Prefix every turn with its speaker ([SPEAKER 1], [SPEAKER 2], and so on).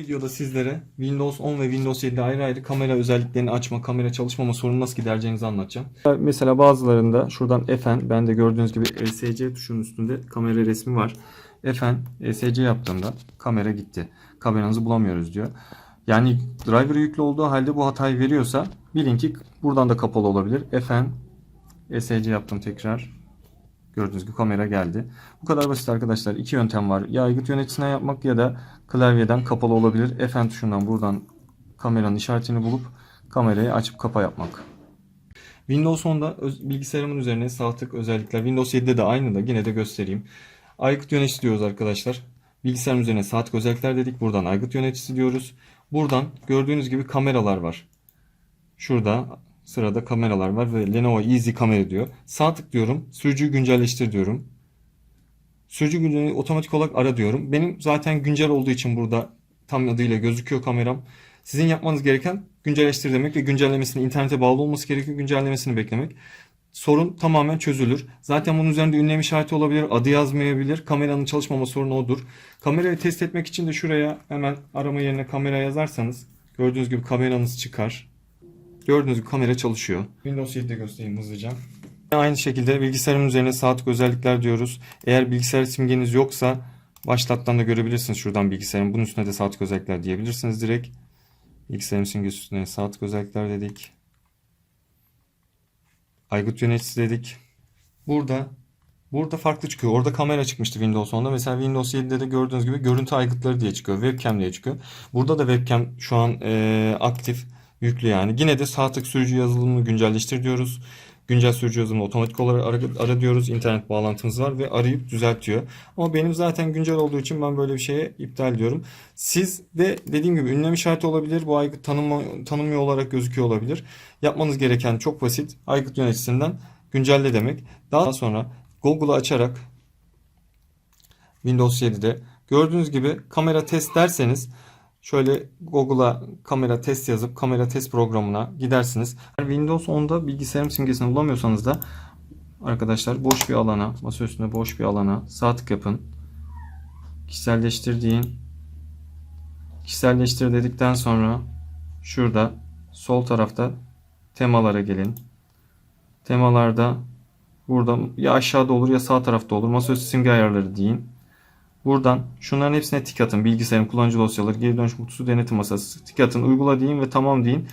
[SPEAKER 1] videoda sizlere Windows 10 ve Windows 7'de ayrı ayrı kamera özelliklerini açma, kamera çalışmama sorunu nasıl gidereceğinizi anlatacağım. Mesela bazılarında şuradan FN, ben de gördüğünüz gibi ESC tuşunun üstünde kamera resmi var. FN, ESC yaptığımda kamera gitti. Kameranızı bulamıyoruz diyor. Yani driver yüklü olduğu halde bu hatayı veriyorsa bilin ki buradan da kapalı olabilir. FN, ESC yaptım tekrar. Gördüğünüz gibi kamera geldi. Bu kadar basit arkadaşlar. İki yöntem var. Ya aygıt yöneticisinden yapmak ya da klavyeden kapalı olabilir. Fn tuşundan buradan kameranın işaretini bulup kamerayı açıp kapa yapmak. Windows 10'da öz- bilgisayarımın üzerine sağ tık özellikler. Windows 7'de de aynı da yine de göstereyim. Aygıt yöneticisi diyoruz arkadaşlar. Bilgisayarın üzerine sağ tık özellikler dedik. Buradan aygıt yöneticisi diyoruz. Buradan gördüğünüz gibi kameralar var. Şurada sırada kameralar var ve Lenovo Easy kamera diyor. Sağ tık diyorum. Sürücüyü güncelleştir diyorum. Sürücü günceli otomatik olarak ara diyorum. Benim zaten güncel olduğu için burada tam adıyla gözüküyor kameram. Sizin yapmanız gereken güncelleştir demek ve güncellemesini internete bağlı olması gerekiyor. Güncellemesini beklemek. Sorun tamamen çözülür. Zaten bunun üzerinde ünlem işareti olabilir, adı yazmayabilir. Kameranın çalışmama sorunu odur. Kamerayı test etmek için de şuraya hemen arama yerine kamera yazarsanız gördüğünüz gibi kameranız çıkar. Gördüğünüz gibi kamera çalışıyor. Windows 7'de göstereyim hızlıca. Aynı şekilde bilgisayarın üzerine saatlik özellikler diyoruz. Eğer bilgisayar simgeniz yoksa başlattan da görebilirsiniz şuradan bilgisayarın. Bunun üstüne de saatlik özellikler diyebilirsiniz direkt. Bilgisayarın simgesi üstüne saatlik özellikler dedik. Aygıt yöneticisi dedik. Burada Burada farklı çıkıyor. Orada kamera çıkmıştı Windows 10'da. Mesela Windows 7'de de gördüğünüz gibi görüntü aygıtları diye çıkıyor. Webcam diye çıkıyor. Burada da webcam şu an eee, aktif, yüklü yani. Yine de sağ tık sürücü yazılımını güncelleştir diyoruz. Güncel sürücü yazılımını otomatik olarak ara, ara diyoruz. İnternet bağlantımız var ve arayıp düzeltiyor. Ama benim zaten güncel olduğu için ben böyle bir şeye iptal diyorum. Siz de dediğim gibi ünlem işareti olabilir. Bu aygıt tanınma, tanınmıyor olarak gözüküyor olabilir. Yapmanız gereken çok basit. Aygıt yöneticisinden güncelle demek. Daha sonra Google'ı açarak Windows 7'de gördüğünüz gibi kamera test derseniz şöyle Google'a kamera test yazıp kamera test programına gidersiniz. Eğer Windows 10'da bilgisayarın simgesini bulamıyorsanız da arkadaşlar boş bir alana, masa üstünde boş bir alana sağ tık yapın. Kişiselleştir deyin. Kişiselleştir dedikten sonra şurada sol tarafta temalara gelin. Temalarda Burada ya aşağıda olur ya sağ tarafta olur. Masaüstü simge ayarları deyin. Buradan şunların hepsine tik atın. Bilgisayarın kullanıcı dosyaları, geri dönüş kutusu, denetim masası. Tik atın, uygula deyin ve tamam deyin.